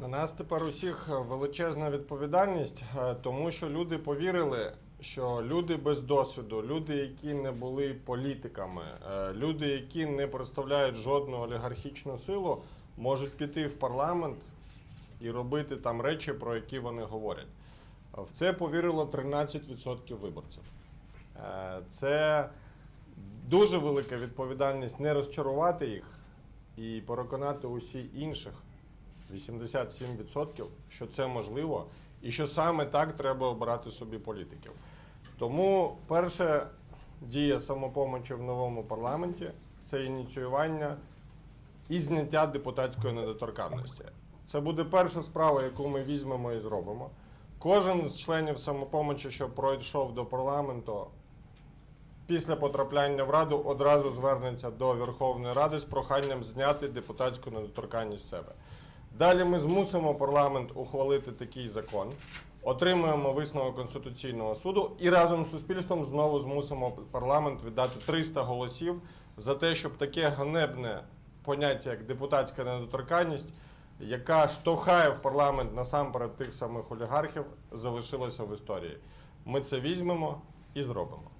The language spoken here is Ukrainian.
На нас тепер усіх величезна відповідальність, е, тому що люди повірили, що люди без досвіду, люди, які не були політиками, е, люди, які не представляють жодну олігархічну силу, можуть піти в парламент і робити там речі, про які вони говорять. В це повірило 13% виборців. Е, Це дуже велика відповідальність не розчарувати їх і переконати усі інших 87%, що це можливо, і що саме так треба обирати собі політиків. Тому перша дія самопомочі в новому парламенті це ініціювання і зняття депутатської недоторканності. Це буде перша справа, яку ми візьмемо і зробимо. Кожен з членів самопомочі, що пройшов до парламенту, після потрапляння в Раду одразу звернеться до Верховної Ради з проханням зняти депутатську недоторканність з себе. Далі ми змусимо парламент ухвалити такий закон, отримуємо висновок Конституційного суду і разом з суспільством знову змусимо парламент віддати 300 голосів за те, щоб таке ганебне поняття, як депутатська недоторканність, яка штовхає в парламент насамперед тих самих олігархів, залишилося в історії. Ми це візьмемо і зробимо.